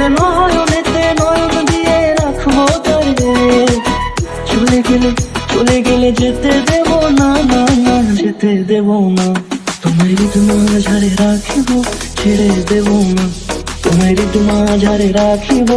ওরে নয়নেতে নয়ন দিয়ে রাখব তোর চলে গেলে চলে গেলে যেতে দেব না না না, যেতে দেব না। তোমার মাঝারে রাখিব, ছেড়ে দেব না। তোমার মাঝারে রাখিব।